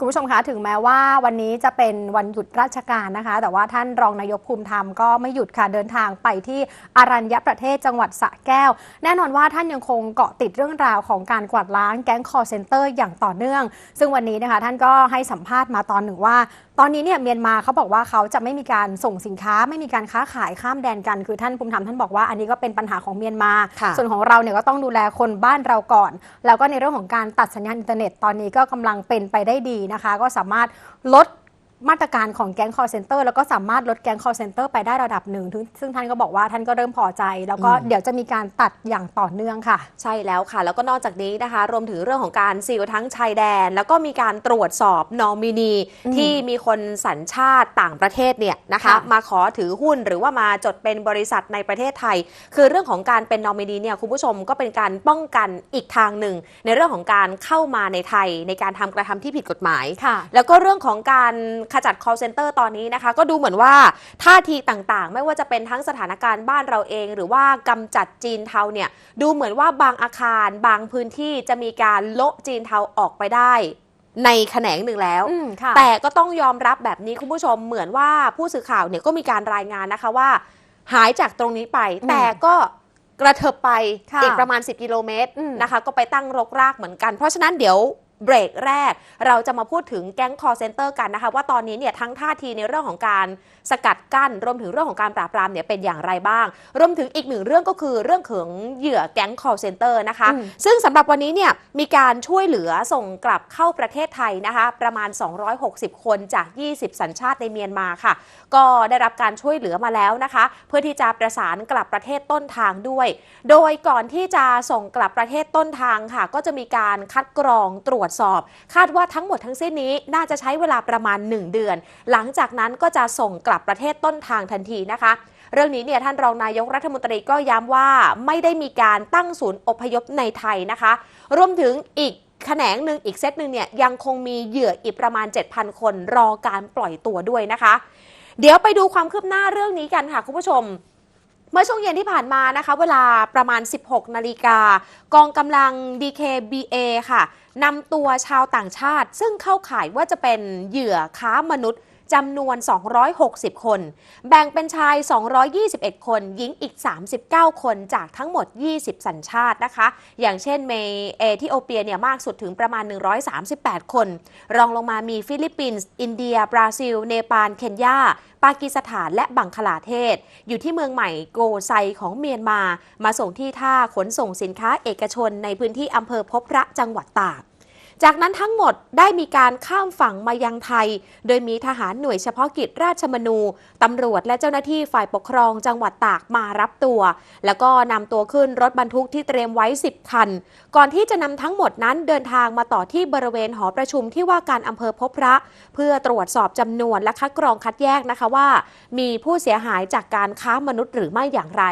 คุณผู้ชมคะถึงแม้ว่าวันนี้จะเป็นวันหยุดราชการนะคะ แต่ว่าท่านรองนายกภูมิธรรมก็ไม่หยุดค่ะเดินทางไปที่อารัญญประเทศจังหวัดสระแก้ว แน่นอนว่าท่านยังคงเกาะติดเรื่องราวของการกวาดล้างแก๊งคอร์เซนเตอร์อย่างต่อเนื่อง ซึ่งวันนี้นะคะท่านก็ให้สัมภาษณ์มาตอนหนึ่งว่า ตอนนี้เนี่ยเมียนมาเขาบอกว่าเขาจะไม่มีการส่งสินค้า ไม่มีการค้าขายข้ามแดนกันคือท่านภูมิธรรมท่านบอกว่าอันนี้ก็เป็นปัญหาของเมียนมาค่ะส่วนของเราเนี่ยก็ต้องดูแลคนบ้านเราก่อน แล้วก็ในเรื่องของการตัดสัญญาณอินเทอร์เน็ตตอนนี้ก็กำลังเป็นไปได้ดีนะคะ ก็สามารถลด มาตรการของแก๊งคอร์เซนเตอร์แล้วก็สามารถลดแก๊งคอร์เซนเตอร์ไปได้ระดับหนึ่งถึงซึ่งท่านก็บอกว่าท่านก็เริ่มพอใจ แล้วก็อืมเดี๋ยวจะมีการตัดอย่างต่อเนื่องค่ะ ใช่แล้วค่ะ แล้วก็นอกจากนี้นะคะ รวมถึงเรื่องของการซีลทั้งชายแดน แล้วก็มีการตรวจสอบนอมินีอืมที่มีคนสัญชาติต่างประเทศเนี่ยนะคะค่ะมาขอถือหุ้นหรือว่ามาจดเป็นบริษัทในประเทศไทย คือเรื่องของการเป็นนอมินีเนี่ยคุณผู้ชมก็เป็นการป้องกันอีกทางหนึ่ง ในเรื่องของการเข้ามาในไทยในการทำกระทำที่ผิดกฎหมายค่ะแล้วก็เรื่องของการขจัด call center ตอนนี้นะคะ ก็ดูเหมือนว่าท่าทีต่างๆ ไม่ว่าจะเป็นทั้งสถานการณ์บ้านเราเอง หรือว่ากำจัดจีนเทาเนี่ยดูเหมือนว่าบางอาคารบางพื้นที่จะมีการโละจีนเทาออกไปได้ในแขนงหนึ่งแล้วอืมค่ะแต่ก็ต้องยอมรับแบบนี้คุณผู้ชมเหมือนว่าผู้สื่อข่าวเนี่ยก็มีการรายงานนะคะว่า หายจากตรงนี้ไปอืมแต่ก็กระเถิบไปค่ะอีกประมาณ 10 กิโลเมตรอืมนะคะ ก็ไปตั้งรกรากเหมือนกัน เพราะฉะนั้นเดี๋ยว เบรกแรก เราจะมาพูดถึงแก๊งคอร์เซนเตอร์กันนะคะ ว่าตอนนี้เนี่ยทั้งท่าทีในเรื่องของการสกัดกั้น รวมถึงเรื่องของการปราบปรามเนี่ยเป็นอย่างไรบ้าง รวมถึงอีกหนึ่งเรื่องก็คือเรื่องของเหยื่อแก๊งคอร์เซนเตอร์นะคะอืมซึ่งสำหรับวันนี้เนี่ยมีการช่วยเหลือส่งกลับเข้าประเทศไทยนะคะ ประมาณ 260 คนจาก 20 สัญชาติในเมียนมาค่ะ ก็ได้รับการช่วยเหลือมาแล้วนะคะ เพื่อที่จะประสานกลับประเทศต้นทางด้วย โดยก่อนที่จะส่งกลับประเทศต้นทางค่ะ ก็จะมีการคัดกรองตรวจสอบ คาดว่าทั้งหมดทั้งสิ้นนี้น่าจะใช้เวลาประมาณ 1 เดือน หลังจากนั้นก็จะส่งกลับประเทศต้นทางทันทีนะคะเรื่องนี้เนี่ยท่านรองนายกรัฐมนตรีก็ย้ำว่าไม่ได้มีการตั้งศูนย์อพยพในไทยนะคะ รวมถึงอีกแขนงหนึ่งอีกเซตหนึ่งเนี่ยยังคงมีเหยื่ออีกประมาณ 7,000 คนรอการปล่อยตัวด้วยนะคะ เดี๋ยวไปดูความคืบหน้าเรื่องนี้กันค่ะคุณผู้ชม เมื่อช่วงเย็นที่ผ่านมานะคะ เวลาประมาณ 16 นาฬิกา กองกำลัง DKBA ค่ะนำตัวชาวต่างชาติ ซึ่งเข้าข่ายว่าจะเป็นเหยื่อค้ามนุษย์ จำนวน 260 คน แบ่งเป็นชาย 221 คน หญิงอีก 39 คนจากทั้งหมด 20 สัญชาตินะคะ อย่างเช่นเมเอธิโอเปียเนี่ยมากสุดถึงประมาณ 138 คน รองลงมามีฟิลิปปินส์ อินเดีย บราซิล เนปาล เคนยา ปากีสถาน และบังคลาเทศ อยู่ที่เมืองใหม่โกไซของเมียนมา มาส่งที่ท่าขนส่งสินค้าเอกชนในพื้นที่อำเภอพบพระจังหวัดตาก จากนั้นทั้งหมดได้มีการข้ามฝั่งมายังไทย โดยมีทหารหน่วยเฉพาะกิจราชมนูตำรวจและเจ้าหน้าที่ฝ่ายปกครองจังหวัดตากมารับตัว แล้วก็นำตัวขึ้นรถบรรทุกที่เตรียมไว้ 10 คัน ก่อนที่จะนำทั้งหมดนั้นเดินทางมาต่อที่บริเวณหอประชุมที่ว่าการอำเภอพบพระ เพื่อตรวจสอบจำนวนและคัดกรองคัดแยกนะคะว่า มีผู้เสียหายจากการค้ามนุษย์หรือไม่อย่างไร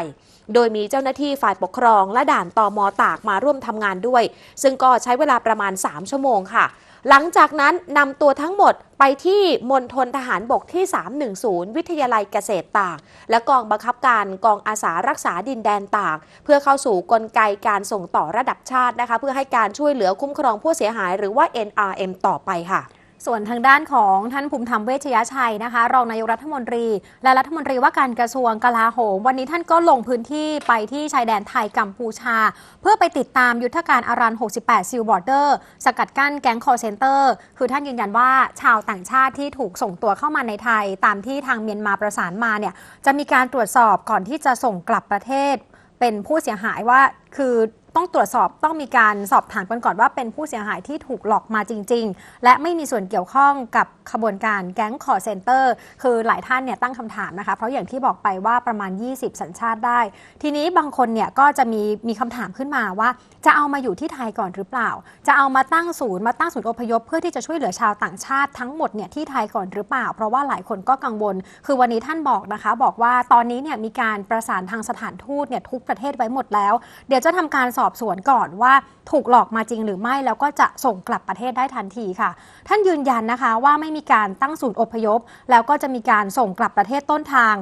โดยมีเจ้าหน้าที่ฝ่ายปกครอง และด่านตอมอตากมาร่วมทำงานด้วย ซึ่งก็ใช้เวลาประมาณ 3 ชั่วโมงค่ะ หลังจากนั้นนำตัวทั้งหมดไปที่มณฑลทหารบกที่ 310 วิทยาลัยเกษตรตาก และกองบังคับการกองอาสารักษาดินแดนตาก เพื่อเข้าสู่กลไกการส่งต่อระดับชาตินะคะ เพื่อให้การช่วยเหลือคุ้มครองผู้เสียหายหรือว่า NRM ต่อไปค่ะ ส่วนทางด้านของท่านภูมิธรรมเวชยชัยนะคะรองนายกรัฐมนตรี และรัฐมนตรีว่าการกระทรวงกลาโหม วันนี้ท่านก็ลงพื้นที่ไปที่ชายแดนไทยกัมพูชา เพื่อไปติดตามยุทธการอารัน 68 ซิลบอร์เดอร์ สกัดกั้นแก๊งคอเซนเตอร์ คือท่านยืนยันว่าชาวต่างชาติที่ถูกส่งตัวเข้ามาในไทย ตามที่ทางเมียนมาประสานมาเนี่ยจะมีการตรวจสอบก่อนที่จะส่งกลับประเทศ เป็นผู้เสียหายว่าคือ ต้องตรวจสอบต้องมีการสอบถามกันก่อนว่าเป็นผู้เสียหายที่ถูกหลอกมาจริง ๆ และไม่มีส่วนเกี่ยวข้องกับขบวนการแก๊งคอร์เซนเตอร์คือหลายท่านเนี่ยตั้งคำถามนะคะ เพราะอย่างที่บอกไปว่าประมาณ 20 สัญชาติได้ ทีนี้บางคนเนี่ยก็จะมีมีคำถามขึ้นมาว่า จะเอามาอยู่ที่ไทยก่อนหรือเปล่า จะเอามาตั้งศูนย์มาตั้งศูนย์อพยพ เพื่อที่จะช่วยเหลือชาวต่างชาติทั้งหมดเนี่ยที่ไทยก่อนหรือเปล่า เพราะว่าหลายคนก็กังวล คือวันนี้ท่านบอกนะคะ บอกว่าตอนนี้เนี่ยมีการประสานทางสถานทูตเนี่ยทุกประเทศไว้หมดแล้ว เดี๋ยวจะทำการสอบสวนก่อนว่าถูกหลอกมาจริงหรือไม่แล้วก็จะส่งกลับประเทศได้ทันทีค่ะ ท่านยืนยันนะคะว่าไม่มีการตั้งศูนย์อพยพ แล้วก็จะมีการส่งกลับประเทศต้นทาง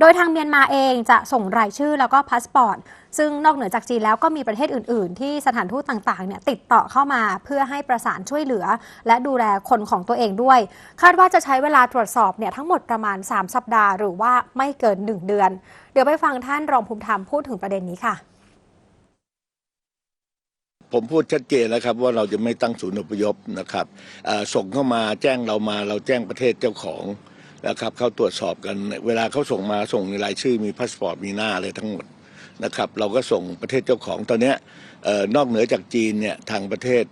โดยทางเมียนมาเองจะส่งรายชื่อแล้วก็พาสปอร์ตซึ่งนอกเหนือจากจีนแล้วก็มีประเทศอื่น ๆ ที่สถานทูตต่างๆเนี่ยติดต่อเข้ามาเพื่อให้ประสานช่วยเหลือ และดูแลคนของตัวเองด้วย คาดว่าจะใช้เวลาตรวจสอบเนี่ยทั้งหมดประมาณ 3 สัปดาห์ หรือว่าไม่เกิน 1 เดือน เดี๋ยวไปฟังท่านรองภูมิธรรมพูดถึงประเด็นนี้ค่ะ ผมพูดชัดเจนแล้วครับ ว่าเราจะไม่ตั้งศูนย์อพยพนะครับส่งเข้ามาแจ้งเรามาเราแจ้งประเทศเจ้าของนะครับเขาตรวจสอบกันเวลาเขาส่งมาส่งในรายชื่อมีพาสปอร์ตมีหน้าอะไรทั้งหมดนะครับ เราก็ส่งประเทศเจ้าของตอนนี้นอกเหนือจากจีนเนี่ยทางประเทศ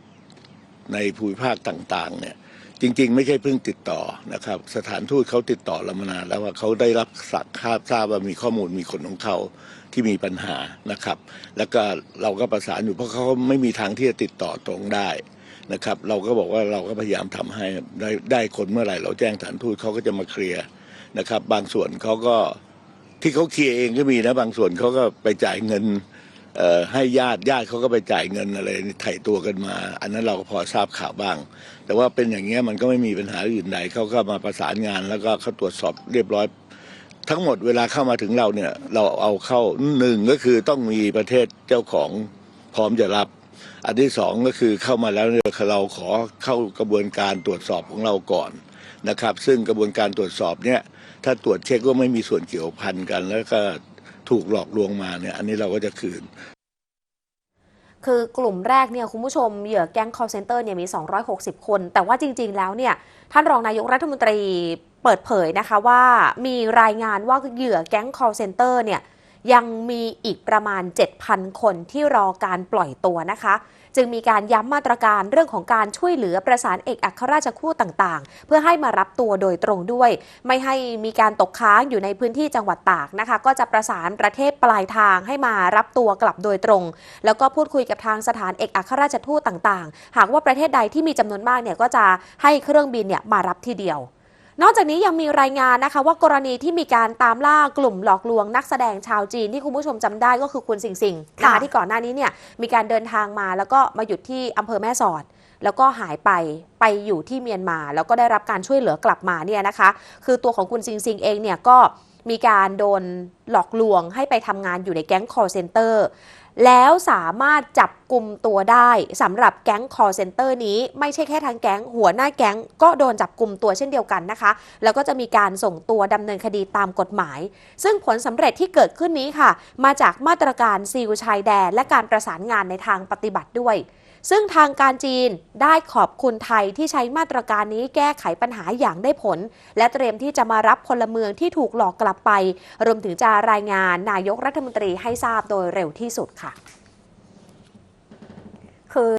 ในภูมิภาคต่างๆเนี่ย จริง ๆ ไม่ใช่เพิ่งติดต่อนะครับ สถานทูตเขาติดต่อเรามานานแล้วว่าเขาได้รับสักทราบทราบว่ามีข้อมูลมีคนของเขาที่มีปัญหานะครับ แล้วก็เราก็ประสานอยู่เพราะเขาไม่มีทางที่จะติดต่อตรงได้นะครับ เราก็บอกว่าเราก็พยายามทำให้ได้ได้คนเมื่อไหร่ เราแจ้งฐานทูตเขาก็จะมาเคลียร์นะครับ บางส่วนเขาก็ที่เขาเคลียร์เองก็มีนะบางส่วนเขาก็ไปจ่ายเงิน ให้ญาติญาติเขาก็ไปจ่ายเงินอะไรไถ่ตัวกันมา อันนั้นเราก็พอทราบข่าวบ้าง แต่ว่าเป็นอย่างเงี้ยมันก็ไม่มีปัญหาอื่นใดเขาก็มาประสานงาน แล้วก็เขาตรวจสอบเรียบร้อย ทั้งหมดเวลาเข้ามาถึงเราเนี่ย เราเอาเข้าหนึ่งก็คือต้องมีประเทศเจ้าของพร้อมจะรับ อันที่สองก็คือเข้ามาแล้วเนี่ยเราขอเข้ากระบวนการตรวจสอบของเราก่อนนะครับ ซึ่งกระบวนการตรวจสอบเนี่ยถ้าตรวจเช็คว่าไม่มีส่วนเกี่ยวพันกันแล้วก็ ถูกหลอกลวงมาเนี่ยอันนี้เราก็จะคืน คือกลุ่มแรกเนี่ยคุณผู้ชมเหยื่อแก๊ง call center เนี่ยมี 260 คน แต่ว่าจริง ๆ แล้วเนี่ยท่านรองนายกรัฐมนตรีเปิดเผยนะคะว่ามีรายงานว่าเหยื่อแก๊ง call center เนี่ยยังมีอีกประมาณ 7,000 คนที่รอการปล่อยตัวนะคะ จึงมีการย้ำมาตรการเรื่องของการช่วยเหลือประสานเอกอัครราชทูตต่างๆ เพื่อให้มารับตัวโดยตรงด้วย ไม่ให้มีการตกค้างอยู่ในพื้นที่จังหวัดตากนะคะ ก็จะประสานประเทศปลายทางให้มารับตัวกลับโดยตรง แล้วก็พูดคุยกับทางสถานเอกอัครราชทูตต่างๆ หากว่าประเทศใดที่มีจำนวนมากเนี่ยก็จะให้เครื่องบินเนี่ยมารับทีเดียว นอกจากนี้ยังมีรายงานนะคะว่ากรณีที่มีการตามล่ากลุ่มหลอกลวงนักแสดงชาวจีนที่คุณผู้ชมจำได้ก็คือคุณสิงสิงนะคะค่ะที่ก่อนหน้านี้เนี่ยมีการเดินทางมาแล้วก็มาหยุดที่อำเภอแม่สอดแล้วก็หายไปไปอยู่ที่เมียนมา แล้วก็ได้รับการช่วยเหลือกลับมาเนี่ยนะคะ คือตัวของคุณซิงซิงเองเนี่ยก็มีการโดนหลอกลวงให้ไปทำงานอยู่ในแก๊ง call center แล้วสามารถจับกลุ่มตัวได้สำหรับแก๊งคอเซนเตอร์นี้ไม่ใช่แค่ทางแก๊งหัวหน้าแก๊งก็โดนจับกลุ่มตัวเช่นเดียวกันนะคะ แล้วก็จะมีการส่งตัวดำเนินคดีตามกฎหมาย ซึ่งผลสำเร็จที่เกิดขึ้นนี้ค่ะ มาจากมาตรการซีลชายแดนและการประสานงานในทางปฏิบัติด้วย ซึ่งทางการจีนได้ขอบคุณไทยที่ใช้มาตรการนี้แก้ไขปัญหาอย่างได้ผล และเตรียมที่จะมารับพลเมืองที่ถูกหลอกกลับไป รวมถึงจะรายงานนายกรัฐมนตรีให้ทราบโดยเร็วที่สุดค่ะ คือ